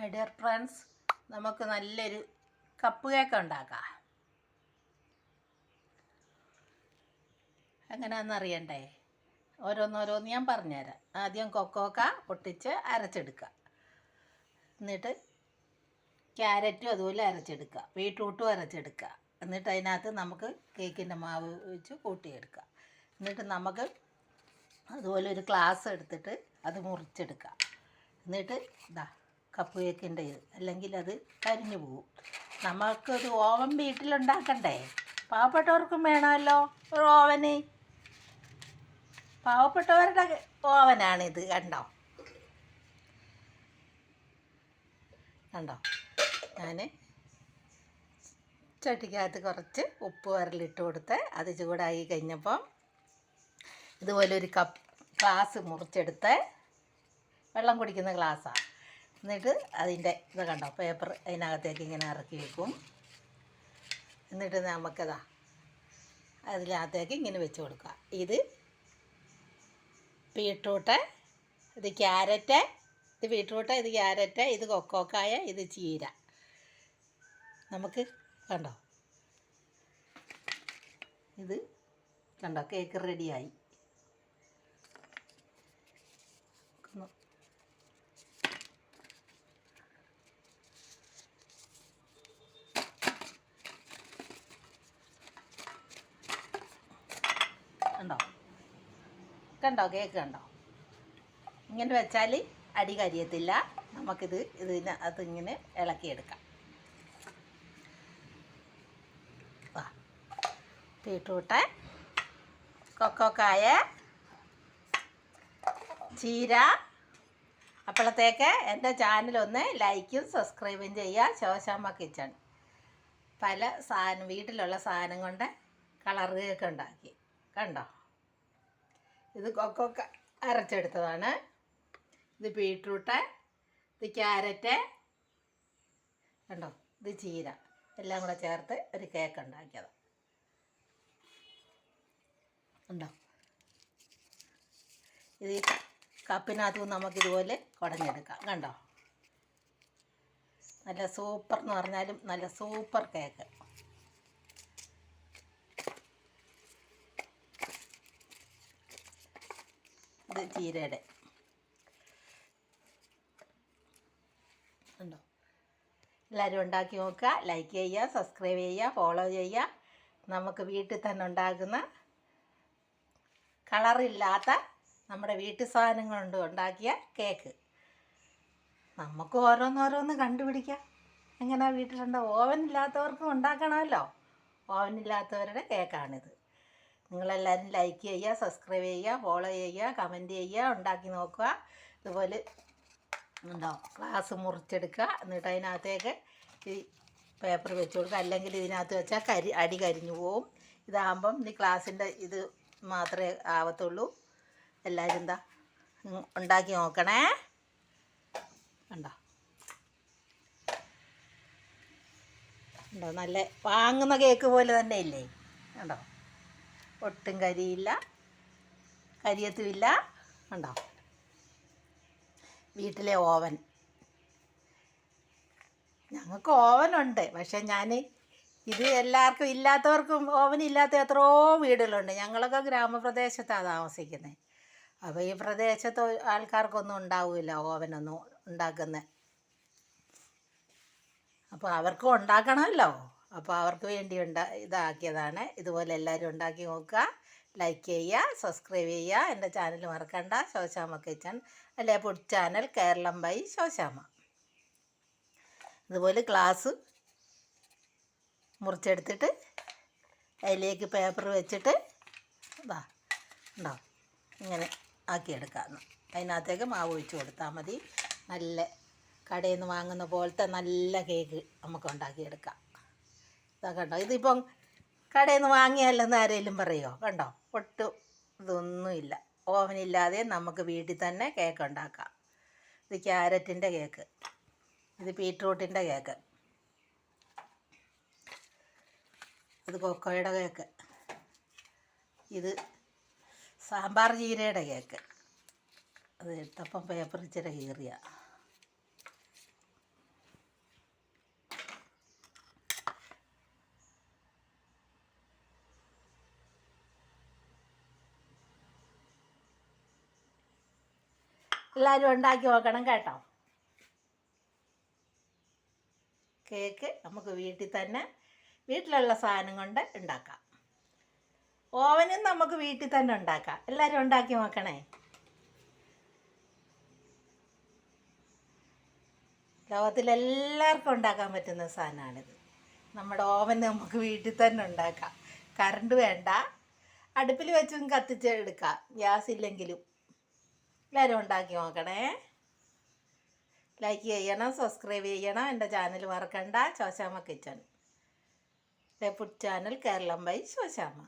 My dear friends നമുക്ക് നല്ലൊരു cup cake ഉണ്ടാക്കാം. എങ്ങനെയാണെന്ന് അറിയണ്ടേ? ഓരോന്നോരോന്ന് ഞാൻ പറഞ്ഞുതരാം. ആദ്യം കൊക്കോക്ക പൊട്ടിച്ച് അരച്ചെടുക്കുക. എന്നിട്ട് ക്യാരറ്റും അതുപോലെ അരച്ചെടുക്കുക. ബീട്രൂട്ടും അരച്ചെടുക്കുക. എന്നിട്ട് അതിനകത്ത് നമുക്ക് കേക്കിന്റെ മാവ് വെച്ച് കൂട്ടിയെടുക്കുക. എന്നിട്ട് നമുക്ക് അതുപോലെ ഒരു ഗ്ലാസ് എടുത്തിട്ട് അത് മുറിച്ചെടുക്കുക. എന്നിട്ട് ഇതാ കപ്പ് കേക്കിന്റെ അല്ലെങ്കിൽ അത് കരിഞ്ഞു പോകും നമുക്കത് ഓവൻ വീട്ടിലുണ്ടാക്കണ്ടേ? പാവപ്പെട്ടവർക്കും വേണമല്ലോ ഒരു ഓവന്. പാവപ്പെട്ടവരുടെ ഓവനാണിത് കണ്ടോ? കണ്ടോ? ഞാൻ ചട്ടിക്കകത്ത് കുറച്ച് ഉപ്പ് വരലിട്ട് കൊടുത്ത് അത് ചൂടായി കഴിഞ്ഞപ്പം ഇതുപോലെ ഒരു കപ്പ് ഗ്ലാസ് മുറിച്ചെടുത്ത് വെള്ളം കുടിക്കുന്ന ഗ്ലാസ്സാണ് എന്നിട്ട് അതിന്റെ ഇത് കണ്ടോ പേപ്പർ അതിനകത്തേക്ക് ഇങ്ങനെ ഇറക്കി വെക്കും. എന്നിട്ട് നമുക്കതാ അതിനകത്തേക്ക് ഇങ്ങനെ വെച്ച് കൊടുക്കുക ഇത് ബീട്രൂട്ട് ഇത് ക്യാരറ്റ് ഇത് ബീട്രൂട്ട് ഇത് ക്യാരറ്റ് ഇത് കൊക്കോക്കായ ഇത് ചീര. നമുക്ക് കണ്ടോ? ഇത് കണ്ടോ കേക്ക് റെഡിയായി ഒന്ന് കണ്ടോ കണ്ടോ? കേക്ക് കണ്ടോ? ഇങ്ങനെ വെച്ചാൽ അടി കരിയത്തില്ല. നമുക്കിത് ഇതിന് ഇങ്ങനെ ഇളക്കിയെടുക്കാം. വാ. ബീട്രൂട്ട് കൊക്കോക്കായ ചീര അപ്പോഴത്തേക്ക് എന്റെ ചാനലൊന്ന് ലൈക്കും സബ്സ്ക്രൈബും ചെയ്യുക. ശോശാമ്മ കിച്ചൺ. പല സാധനം വീട്ടിലുള്ള സാധനം കൊണ്ട് കളർ കേക്ക് ഉണ്ടാക്കി. കണ്ടോ? ഇത് കൊക്കൊക്കെ അരച്ചെടുത്തതാണ്. ഇത് ബീട്രൂട്ട് ഇത് ക്യാരറ്റ് കണ്ടോ? ഇത് ചീര. എല്ലാം കൂടെ ചേർത്ത് ഒരു കേക്ക് ഉണ്ടാക്കിയത്. ഉണ്ടോ ഇത് കപ്പിനകത്ത് നമുക്കിതുപോലെ കുടഞ്ഞെടുക്കാം. കണ്ടോ? നല്ല സൂപ്പർ എന്ന് പറഞ്ഞാലും നല്ല സൂപ്പർ കേക്ക് ചീരയുടെ. ഉണ്ടോ? എല്ലാവരും ഉണ്ടാക്കി നോക്കുക ലൈക്ക് ചെയ്യുക സബ്സ്ക്രൈബ് ചെയ്യുക ഫോളോ ചെയ്യുക. നമുക്ക് വീട്ടിൽ തന്നെ ഉണ്ടാക്കുന്ന കളറില്ലാത്ത നമ്മുടെ വീട്ടു സാധനങ്ങൾ കൊണ്ട് ഉണ്ടാക്കിയ കേക്ക് നമുക്ക് ഓരോന്നോരോന്ന് കണ്ടുപിടിക്കാം. എങ്ങനെ വീട്ടിലുണ്ട്? ഓവൻ ഇല്ലാത്തവർക്കും ഉണ്ടാക്കണമല്ലോ. ഓവൻ ഇല്ലാത്തവരുടെ കേക്കാണിത് നിങ്ങളെല്ലാവരും ലൈക്ക് ചെയ്യുക സബ്സ്ക്രൈബ് ചെയ്യുക ഫോളോ ചെയ്യുക കമന്റ് ചെയ്യുക ഉണ്ടാക്കി നോക്കുക. ഇതുപോലെ ഉണ്ടോ? ഗ്ലാസ് മുറിച്ചെടുക്കുക. എന്നിട്ട് അതിനകത്തേക്ക് ഈ പേപ്പർ വെച്ച് കൊടുക്കുക. അല്ലെങ്കിൽ ഇതിനകത്ത് വെച്ചാൽ കരി അടി കരിഞ്ഞു പോവും. ഇതാകുമ്പം ഈ ഗ്ലാസിന്റെ ഇത് മാത്രമേ ആവത്തുള്ളൂ. എല്ലാവരും എന്താ? ഉണ്ടാക്കി നോക്കണേ. കണ്ടോ? ഉണ്ടോ നല്ല വാങ്ങുന്ന കേക്ക് പോലെ തന്നെ ഇല്ലേ? കണ്ടോ? ഒട്ടും കരിയില്ല. കരിയത്തുമില്ല. ഉണ്ടോ വീട്ടിലെ ഓവൻ. ഞങ്ങൾക്ക് ഓവനുണ്ട്. പക്ഷെ ഞാൻ ഇത് എല്ലാവർക്കും ഇല്ലാത്തവർക്കും ഓവൻ ഇല്ലാത്ത എത്രയോ വീടുകളുണ്ട്. ഞങ്ങളൊക്കെ ഗ്രാമപ്രദേശത്താണ് താമസിക്കുന്നത്. അപ്പോൾ ഈ പ്രദേശത്ത് ആൾക്കാർക്കൊന്നും ഉണ്ടാവില്ല ഓവനൊന്നും ഉണ്ടാക്കുന്നത്. അപ്പോൾ അവർക്കും ഉണ്ടാക്കണമല്ലോ. അപ്പോൾ അവർക്ക് വേണ്ടി ഉണ്ടാ ഇതാക്കിയതാണ്. ഇതുപോലെ എല്ലാവരും ഉണ്ടാക്കി നോക്കുക. ലൈക്ക് ചെയ്യുക സബ്സ്ക്രൈബ് ചെയ്യുക. എന്റെ ചാനൽ മറക്കണ്ട. ശോശാമ കിച്ചൺ. അല്ലെ food channel Keralam by Shoshamma ഇതുപോലെ ഗ്ലാസ് മുറിച്ചെടുത്തിട്ട് അതിലേക്ക് പേപ്പർ വെച്ചിട്ട് ഇതാ ഉണ്ടാവും ഇങ്ങനെ ആക്കിയെടുക്കാം. അതിനകത്തേക്ക് മാവ് ഒഴിച്ച് കൊടുത്താൽ മതി. നല്ല കടയിൽ നിന്ന് വാങ്ങുന്ന പോലത്തെ നല്ല കേക്ക് നമുക്ക് ഉണ്ടാക്കിയെടുക്കാം. ഇതാ കണ്ടോ? ഇതിപ്പം കടയിൽ നിന്ന് വാങ്ങിയല്ലെന്ന് ആരെങ്കിലും പറയുമോ കണ്ടോ? ഒട്ടും ഇതൊന്നുമില്ല. ഓവനില്ലാതെ നമുക്ക് വീട്ടിൽ തന്നെ കേക്ക് ഉണ്ടാക്കാം. ഇത് ക്യാരറ്റിന്റെ കേക്ക്. ഇത് ബീട്രൂട്ടിന്റെ കേക്ക്. ഇത് കൊക്കോയുടെ കേക്ക്. ഇത് സാമ്പാർ ചീരയുടെ കേക്ക്. അത് എടുത്തപ്പം പേപ്പർ ഇച്ചിരി കീറിയ. എല്ലാവരും ഉണ്ടാക്കി നോക്കണം കേട്ടോ. കേക്ക് നമുക്ക് വീട്ടിൽ തന്നെ വീട്ടിലുള്ള സാധനം കൊണ്ട് ഉണ്ടാക്കാം. ഓവനും നമുക്ക് വീട്ടിൽ തന്നെ ഉണ്ടാക്കാം. എല്ലാവരും ഉണ്ടാക്കി നോക്കണേ. ലോകത്തിലെല്ലാവർക്കും ഉണ്ടാക്കാൻ പറ്റുന്ന സാധനമാണിത്. നമ്മുടെ ഓവൻ നമുക്ക് വീട്ടിൽ തന്നെ ഉണ്ടാക്കാം. കറണ്ട് വേണ്ട. അടുപ്പിൽ വെച്ചും കത്തിച്ച് എടുക്കാം. ഗ്യാസ് ഇല്ലെങ്കിലും. എല്ലാവരും ഉണ്ടാക്കി നോക്കണേ. ലൈക്ക് ചെയ്യണം സബ്സ്ക്രൈബ് ചെയ്യണം. എന്റെ ചാനൽ മറക്കണ്ട. Shoshamma kitchen food channel Keralam by Shoshamma